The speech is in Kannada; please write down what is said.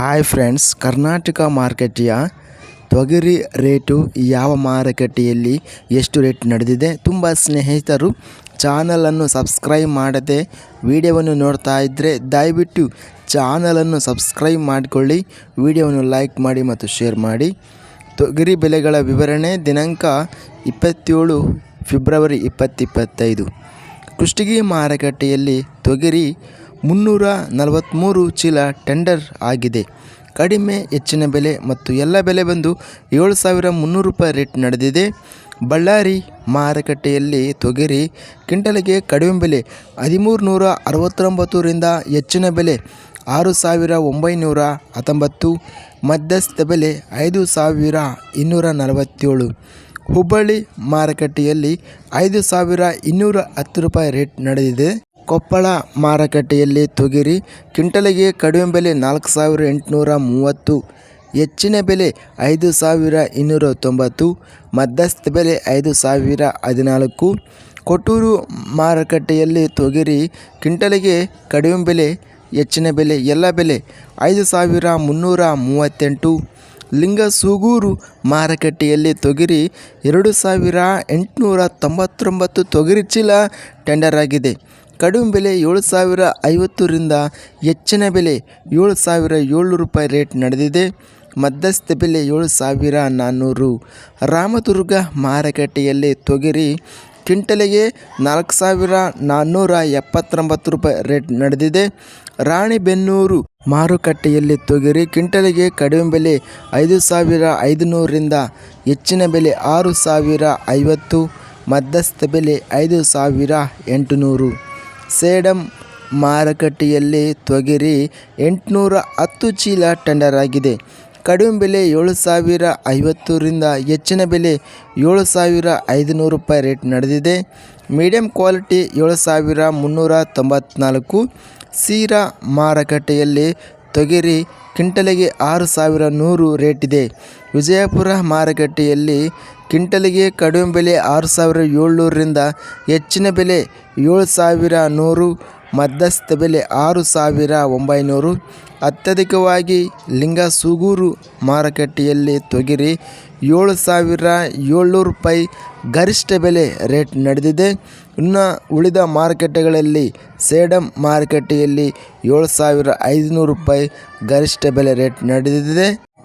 ಹಾಯ್ ಫ್ರೆಂಡ್ಸ್ ಕರ್ನಾಟಕ ಮಾರುಕಟ್ಟೆಯ ತೊಗರಿ ರೇಟು ಯಾವ ಮಾರುಕಟ್ಟೆಯಲ್ಲಿ ಎಷ್ಟು ರೇಟ್ ನಡೆದಿದೆ ತುಂಬ ಸ್ನೇಹಿತರು ಚಾನಲನ್ನು ಸಬ್ಸ್ಕ್ರೈಬ್ ಮಾಡದೆ ವಿಡಿಯೋವನ್ನು ನೋಡ್ತಾ ಇದ್ದರೆ ದಯವಿಟ್ಟು ಚಾನಲನ್ನು ಸಬ್ಸ್ಕ್ರೈಬ್ ಮಾಡಿಕೊಳ್ಳಿ, ವಿಡಿಯೋವನ್ನು ಲೈಕ್ ಮಾಡಿ ಮತ್ತು ಶೇರ್ ಮಾಡಿ. ತೊಗರಿ ಬೆಲೆಗಳ ವಿವರಣೆ ದಿನಾಂಕ ಇಪ್ಪತ್ತೇಳು ಫೆಬ್ರವರಿ ಇಪ್ಪತ್ತಿಪ್ಪತ್ತೈದು ಕುಷ್ಟಗಿ ಮಾರುಕಟ್ಟೆಯಲ್ಲಿ ತೊಗರಿ ಮುನ್ನೂರ ನಲವತ್ತ್ಮೂರು ಚೀಲ ಟೆಂಡರ್ ಆಗಿದೆ. ಕಡಿಮೆ, ಹೆಚ್ಚಿನ ಬೆಲೆ ಮತ್ತು ಎಲ್ಲ ಬೆಲೆ ಬಂದು ಏಳು ಸಾವಿರ ಮುನ್ನೂರು ರೂಪಾಯಿ ರೇಟ್ ನಡೆದಿದೆ. ಬಳ್ಳಾರಿ ಮಾರುಕಟ್ಟೆಯಲ್ಲಿ ತೊಗರಿ ಕ್ವಿಂಟಲ್ಗೆ ಕಡಿಮೆ ಬೆಲೆ ಹದಿಮೂರು ನೂರ ಅರವತ್ತೊಂಬತ್ತರಿಂದ ಹೆಚ್ಚಿನ ಬೆಲೆ ಆರು ಸಾವಿರ ಒಂಬೈನೂರ ಹತ್ತೊಂಬತ್ತು ಮಧ್ಯಸ್ಥ ಬೆಲೆ ಐದು ಸಾವಿರ ಇನ್ನೂರ ನಲವತ್ತೇಳು ಹುಬ್ಬಳ್ಳಿ ಮಾರುಕಟ್ಟೆಯಲ್ಲಿ ಐದು ಸಾವಿರ ಇನ್ನೂರ ಹತ್ತು ರೂಪಾಯಿ ರೇಟ್ ನಡೆದಿದೆ. ಕೊಪ್ಪಳ ಮಾರುಕಟ್ಟೆಯಲ್ಲಿ ತೊಗರಿ ಕ್ವಿಂಟಲಿಗೆ ಕಡಿಮೆ ಬೆಲೆ ನಾಲ್ಕು ಸಾವಿರ ಎಂಟುನೂರ ಮೂವತ್ತು, ಹೆಚ್ಚಿನ ಬೆಲೆ ಐದು ಸಾವಿರ ಇನ್ನೂರ ತೊಂಬತ್ತು, ಮಧ್ಯಸ್ಥ ಬೆಲೆ ಐದು ಸಾವಿರ ಹದಿನಾಲ್ಕು. ಕೊಟ್ಟೂರು ಮಾರುಕಟ್ಟೆಯಲ್ಲಿ ತೊಗರಿ ಕ್ವಿಂಟಲಿಗೆ ಕಡಿಮೆ ಬೆಲೆ, ಹೆಚ್ಚಿನ ಬೆಲೆ, ಎಲ್ಲ ಬೆಲೆ ಐದು ಸಾವಿರ ಮುನ್ನೂರ ಮೂವತ್ತೆಂಟು. ಲಿಂಗಸೂಗೂರು ಮಾರುಕಟ್ಟೆಯಲ್ಲಿ ತೊಗರಿ, ಎರಡು ಸಾವಿರ ಎಂಟುನೂರ ತೊಂಬತ್ತೊಂಬತ್ತು ತೊಗರಿ ಚೀಲ ಟೆಂಡರ್ ಆಗಿದೆ. ಕಡಿಮೆ ಬೆಲೆ ಏಳು ಸಾವಿರ ಐವತ್ತರಿಂದ ಹೆಚ್ಚಿನ ಬೆಲೆ ಏಳು ಸಾವಿರ ಏಳ್ನೂರು ರೂಪಾಯಿ ರೇಟ್ ನಡೆದಿದೆ. ಮಧ್ಯಸ್ಥ ಬೆಲೆ ಏಳು ಸಾವಿರ ನಾನ್ನೂರು. ರಾಮದುರ್ಗ ಮಾರುಕಟ್ಟೆಯಲ್ಲಿ ತೊಗರಿ ಕ್ವಿಂಟಲಿಗೆ ನಾಲ್ಕು ಸಾವಿರ ನಾನ್ನೂರ ಎಪ್ಪತ್ತೊಂಬತ್ತು ರೂಪಾಯಿ ರೇಟ್ ನಡೆದಿದೆ. ರಾಣಿಬೆನ್ನೂರು ಮಾರುಕಟ್ಟೆಯಲ್ಲಿ ತೊಗರಿ ಕ್ವಿಂಟಲಿಗೆ ಕಡಿಮೆ ಬೆಲೆ ಐದು ಸಾವಿರ ಐದುನೂರರಿಂದ ಹೆಚ್ಚಿನ ಬೆಲೆ ಆರು ಸಾವಿರ ಐವತ್ತು. ಮಧ್ಯಸ್ಥ ಬೆಲೆ ಐದು ಸಾವಿರ ಎಂಟುನೂರು. ಸೇಡಂ ಮಾರುಕಟ್ಟೆಯಲ್ಲಿ ತೊಗರಿ ಎಂಟುನೂರ ಹತ್ತು ಚೀಲ ಟೆಂಡರ್ ಆಗಿದೆ ಕಡಿಮೆ ಬೆಲೆ ಏಳು ಸಾವಿರ ಐವತ್ತರಿಂದ ಹೆಚ್ಚಿನ ಬೆಲೆ ಏಳು ಸಾವಿರ ಐದುನೂರು ರೂಪಾಯಿ ರೇಟ್ ನಡೆದಿದೆ. ಮೀಡಿಯಂ ಕ್ವಾಲಿಟಿ ಏಳು ಸಾವಿರ ಮುನ್ನೂರ ತೊಂಬತ್ನಾಲ್ಕು. ಸೀರಾ ಮಾರುಕಟ್ಟೆಯಲ್ಲಿ ತೊಗರಿ ಕ್ವಿಂಟಲಿಗೆ ಆರು ಸಾವಿರ ನೂರು ರೇಟ್ ಇದೆ ವಿಜಯಪುರ ಮಾರುಕಟ್ಟೆಯಲ್ಲಿ ಕ್ವಿಂಟಲಿಗೆ ಕಡಿಮೆ ಬೆಲೆ ಆರು ಸಾವಿರ ಏಳ್ನೂರರಿಂದ ಹೆಚ್ಚಿನ ಬೆಲೆ ಏಳು ಸಾವಿರ ನೂರು, ಮಧ್ಯಸ್ಥ ಬೆಲೆ ಆರು ಸಾವಿರ ಒಂಬೈನೂರು. ಅತ್ಯಧಿಕವಾಗಿ ಲಿಂಗಸೂಗೂರು ಮಾರುಕಟ್ಟೆಯಲ್ಲಿ ತೊಗರಿ ಏಳು ಸಾವಿರ ಏಳ್ನೂರು ರೂಪಾಯಿ ಗರಿಷ್ಠ ಬೆಲೆ ರೇಟ್ ನಡೆದಿದೆ. ಇನ್ನು ಉಳಿದ ಮಾರುಕಟ್ಟೆಗಳಲ್ಲಿ ಸೇಡಂ ಮಾರುಕಟ್ಟೆಯಲ್ಲಿ ಏಳು ಸಾವಿರ ಐದುನೂರು ರೂಪಾಯಿ ಗರಿಷ್ಠ ಬೆಲೆ ರೇಟ್ ನಡೆದಿದೆ.